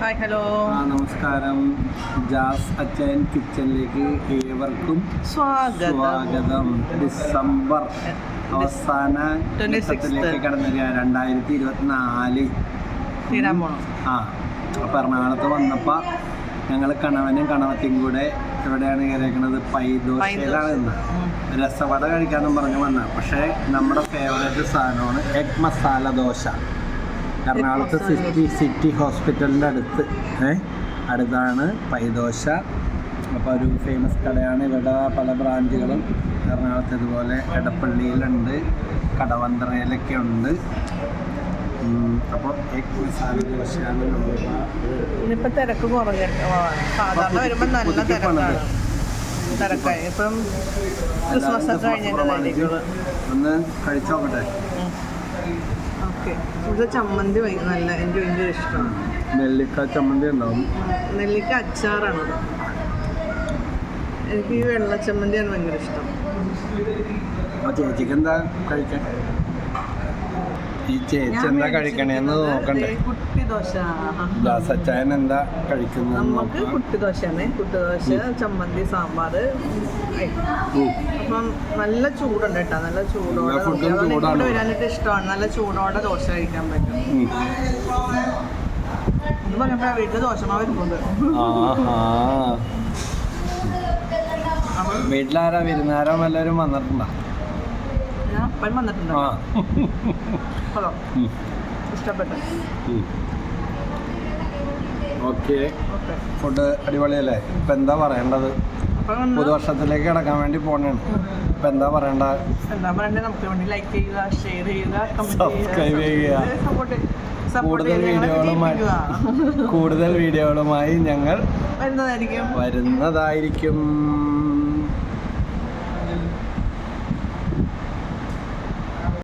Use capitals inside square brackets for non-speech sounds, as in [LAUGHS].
Hi hello. നമസ്കാരം. Jazz അച്ഛൻ കിച്ചണിലേക്ക് ഏവർക്കും സ്വാഗതം. സ്വാഗതം. ഡിസംബർ അവസാന 26th. ഘട്ടത്തിലേക്ക് കടന്നിരിക്കുക രണ്ടായിരത്തി ഇരുപത്തിനാല് ആ അപ്പോൾ എറണാകുളത്ത് വന്നപ്പോൾ ഞങ്ങൾ കണവനും കണവത്തിയും കൂടെ എവിടെയാണ് കയറിയേക്കണത്? പൈദോശയിലാണ് ഇന്ന് ഉം. രസവട കഴിക്കാന്നും പറഞ്ഞു വന്ന പക്ഷേ നമ്മുടെ ഫേവറേറ്റ് സാധനമാണ് എഗ് മസാല ദോശ. എറണാകുളത്ത് സിറ്റി സിറ്റി ഹോസ്പിറ്റലിന്റെ അടുത്ത്. അടുത്താണ് പൈദോശ അപ്പോൾ ഒരു ഫേമസ് കടയാണ്. ഇവിടെ പല ബ്രാഞ്ചുകളും എറണാകുളത്ത് ഇതുപോലെ എടപ്പള്ളിയിലുണ്ട്. കടവന്തറയിലൊക്കെ ഉണ്ട്. അപ്പോൾ തിരക്ക് കുറഞ്ഞ. സാധാരണ വരുമ്പോ നല്ല പുതുക്കി തിരക്കാണ്. പണിത്. തിരക്കായി. ഇപ്പം ക്രിസ്മസ് ഒക്കെ കഴിഞ്ഞതിന്റെതായിരിക്കും ഒന്ന് കഴിച്ചു നോക്കട്ടെ ഓക്കെ. ചമ്മന്തി ഭയ- നല്ല എനിക്ക് ഭയങ്കര ഇഷ്ടമാണ് നെല്ലിക്ക ചമ്മന്തി ഉണ്ടാവും. നെല്ലിക്ക അച്ചാറാണ് എനിക്ക് ഈ വെള്ള ചമ്മന്തിയാണ് ഭയങ്കര ഇഷ്ടം. ചേച്ചിക്ക് എന്താ കഴിക്കാൻ? ഈ ചേച്ചി എന്താ കഴിക്കണേന്ന് നോക്കണ്ടേ? എന്താ കഴിക്കുന്നത് നമുക്ക് കുട്ടിദോശയാണ് കുട്ടിദോശ ചമ്മന്തി സാമ്പാർ അപ്പം നല്ല ചൂടുണ്ട് കേട്ടോ. നല്ല ചൂടോടെ. ഇങ്ങോട്ട് വരാനായിട്ട് ഇഷ്ടമാണ്. നല്ല ചൂടോടെ ദോശ കഴിക്കാൻ പറ്റും. ഇത് വീട്ടിൽ ദോശമാവ് വീട്ടിലാരാ? വിരുന്നാരോ വല്ലവരും വന്നിട്ടുണ്ടോ? ഞാൻ അപ്പം വന്നിട്ടുണ്ട്. ആ. ഹലോ ഇഷ്ടപ്പെട്ടു. ഓക്കെ. ഓക്കെ. ഫുഡ് അടിപൊളിയല്ലേ? ഇപ്പം എന്താ പറയേണ്ടത്? അപ്പം പുതുവർഷത്തിലേക്ക് കിടക്കാൻ വേണ്ടി പോണേണ്. ഇപ്പം എന്താ എന്താ പറയണ്ടേ നമുക്ക് വേണ്ടി ലൈക്ക് ചെയ്യുക ഷെയർ ചെയ്യുക Subscribe ചെയ്യുക. സപ്പോർട്ട് കൂടുതൽ വീഡിയോകളുമായി [LAUGHS] കൂടുതൽ വീഡിയോകളുമായി ഞങ്ങൾ വരുന്നതായിരിക്കും. വരുന്നതായിരിക്കും.